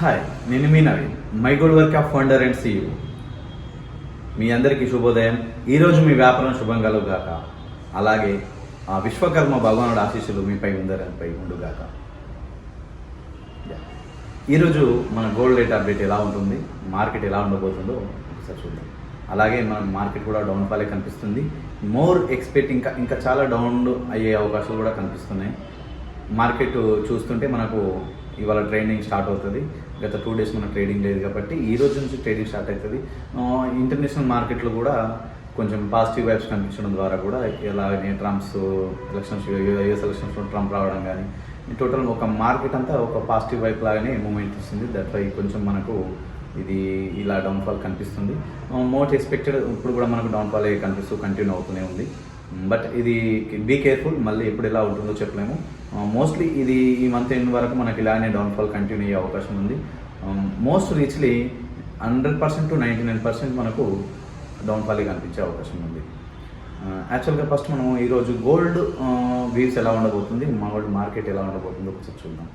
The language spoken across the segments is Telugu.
హాయ్ నేను మీ Naveen my gold work of founder and CEO మీ అందరికీ శుభోదయం. ఈరోజు మీ వ్యాపారం శుభం కలుగుగాక అలాగే ఆ విశ్వకర్మ భగవానుడు ఆశీస్సులు మీపై ఉందరిపై ఉండుగాక. ఈరోజు మన గోల్డ్ రేట్ అప్డేట్ ఎలా ఉంటుంది? మార్కెట్ ఎలా ఉండబోతుందో ఒకసారి చూద్దాం. అలాగే మన మార్కెట్ కూడా డౌన్ ఫాలే కనిపిస్తుంది. మోర్ ఎక్స్పెక్ట్ ఇంకా ఇంకా చాలా డౌన్ అయ్యే అవకాశాలు కూడా కనిపిస్తున్నాయి. మార్కెట్ చూస్తుంటే మనకు ఇవాళ ట్రేడింగ్ స్టార్ట్ అవుతుంది. గత టూ డేస్ మన ట్రేడింగ్ లేదు కాబట్టి ఈ రోజు నుంచి ట్రేడింగ్ స్టార్ట్ అవుతుంది. ఇంటర్నేషనల్ మార్కెట్లో కూడా కొంచెం పాజిటివ్ వైబ్స్ కనిపించడం ద్వారా కూడా ఎలా ట్రంప్స్ ఎలక్షన్స్ యుఎస్ ఎలక్షన్స్లో ట్రంప్ రావడం కానీ టోటల్ ఒక మార్కెట్ అంతా ఒక పాజిటివ్ వైపు లాగానే మూమెంట్ ఇస్తుంది. దట్ వై కొంచెం మనకు ఇది ఇలా డౌన్ఫాల్ కనిపిస్తుంది. మోస్ట్ ఎక్స్పెక్టెడ్ ఇప్పుడు కూడా మనకు డౌన్ఫాల్ కనిపిస్తూ కంటిన్యూ అవుతూనే ఉంది. బట్ ఇది బీ కేర్ఫుల్. మళ్ళీ ఎప్పుడు ఎలా ఉంటుందో చెప్పలేము. Uh, మోస్ట్లీ ఇది ఈ మంత్ ఎండ్ వరకు మనకి ఇలానే డౌన్ఫాల్ కంటిన్యూ అయ్యే అవకాశం ఉంది. Most రీచ్లీ hundred percent to ninety nine percent మనకు డౌన్ఫాల్ కనిపించే అవకాశం ఉంది. Uh, యాక్చువల్గా ఫస్ట్ మనం ఈరోజు గోల్డ్ వీవ్స్ ఎలా ఉండబోతుంది మా గోల్డ్ మార్కెట్ ఎలా ఉండబోతుందో ఒకసారి చూద్దాం.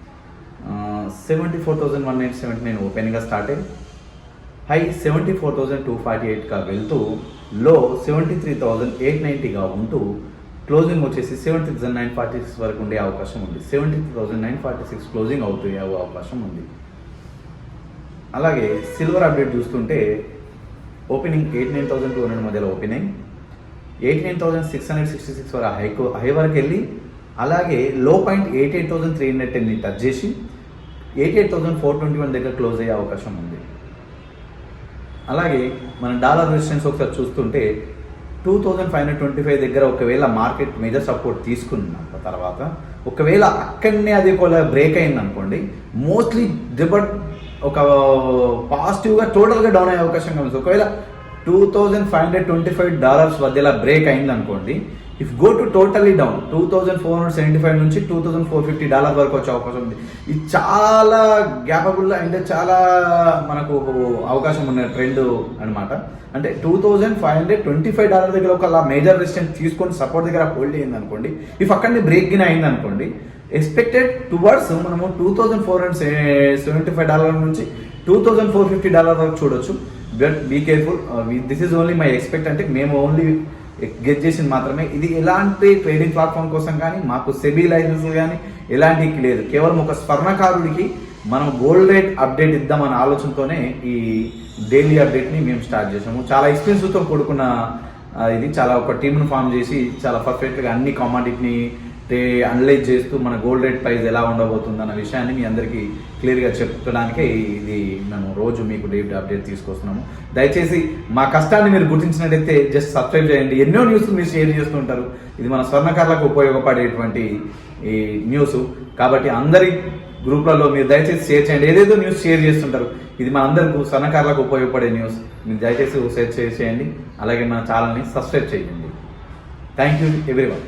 Seventy four thousand one nine seventy nine ఓపెన్గా స్టార్ట్ అయ్యి high seventy four thousand two forty ఎయిట్గా వెళ్తూ low seventy three thousand eight నైంటీగా ఉంటూ క్లోజింగ్ వచ్చేసి seventy thousand nine forty six వరకు ఉండే అవకాశం ఉంది. Seventy three thousand nine forty six closing అవుతూ అవకాశం ఉంది. అలాగే సిల్వర్ అప్డేట్ చూస్తుంటే opening eight nine thousand two hundred మధ్యలో opening eight nine thousand six hundred sixty six వరకు హై హై వరకు వెళ్ళి అలాగే low point eight eight thousand three hundred టెన్ని touch చేసి eight eight thousand four twenty one దగ్గర క్లోజ్ అయ్యే అవకాశం ఉంది. అలాగే మన డాలర్ రెసిస్టెన్స్ ఒకసారి చూస్తుంటే two thousand five hundred twenty five దగ్గర ఒకవేళ మార్కెట్ మేజర్ సపోర్ట్ తీసుకున్న తర్వాత ఒకవేళ అక్కడనే అది ఒకవేళ బ్రేక్ అయింది అనుకోండి మోస్ట్లీ దిబట్ ఒక పాజిటివ్గా టోటల్గా డౌన్ అయ్యే అవకాశం కనిపిస్తుంది. ఒకవేళ two thousand five hundred twenty five dollars మధ్యలో బ్రేక్ అయింది అనుకోండి if go to totally down two thousand four hundred seventy five నుంచి two thousand four fifty dollar వరకు వచ్చే అవకాశం ఉంది. ఇది చాలా గ్యాపబుల్ అంటే చాలా మనకు అవకాశం ఉన్న ట్రెండ్ అన్నమాట. అంటే two thousand five hundred twenty five dollar దగ్గర ఒక మేజర్ రెసిస్టెన్స్ తీసుకొని సపోర్ట్ దగ్గర హోల్డ్ అయింది అనుకోండి ఇఫ్ అక్కడనే బ్రేక్ గిన్ అయింది అనుకోండి ఎక్స్పెక్టెడ్ టువర్డ్స్ మనము two thousand four hundred seventy five dollar నుంచి two thousand four fifty dollar వరకు చూడొచ్చు. But be careful this is only my expect అంటే మేము ఓన్లీ గెట్ చేసింది మాత్రమే. ఇది ఎలాంటి ట్రేడింగ్ ప్లాట్ఫామ్ కోసం కానీ మాకు సెబీ లైసెన్స్ కానీ ఎలాంటి లేదు. కేవలం ఒక స్వర్ణకారుడికి మనం గోల్డ్ రేట్ అప్డేట్ ఇద్దామన్న ఆలోచనతోనే ఈ డైలీ అప్డేట్ని మేము స్టార్ట్ చేసాము చాలా ఎక్స్పెన్సివ్తో కూడుకున్న ఇది. చాలా ఒక టీమ్ను ఫామ్ చేసి చాలా పర్ఫెక్ట్గా అన్ని కామాడిటీని అనలైజ్ చేస్తూ మన గోల్డ్ రేట్ ప్రైస్ ఎలా ఉండబోతుంది అన్న విషయాన్ని మీ అందరికీ క్లియర్గా చెప్పడానికే ఇది మేము రోజు మీకు డేట్ అప్డేట్ తీసుకొస్తున్నాము. దయచేసి మా కష్టాన్ని మీరు గుర్తించినట్టయితే జస్ట్ సబ్స్క్రైబ్ చేయండి. ఎన్నో న్యూస్ మీరు షేర్ చేస్తుంటారు ఇది మన స్వర్ణకారులకు ఉపయోగపడేటువంటి ఈ న్యూస్ కాబట్టి అందరి గ్రూప్లలో మీరు దయచేసి షేర్ చేయండి. ఏదేదో న్యూస్ షేర్ చేస్తుంటారు. ఇది మన అందరికీ స్వర్ణకారులకు ఉపయోగపడే న్యూస్ మీరు దయచేసి షేర్ చేయండి. అలాగే మన ఛానల్ని సబ్స్క్రైబ్ చేయండి. Thank you everyone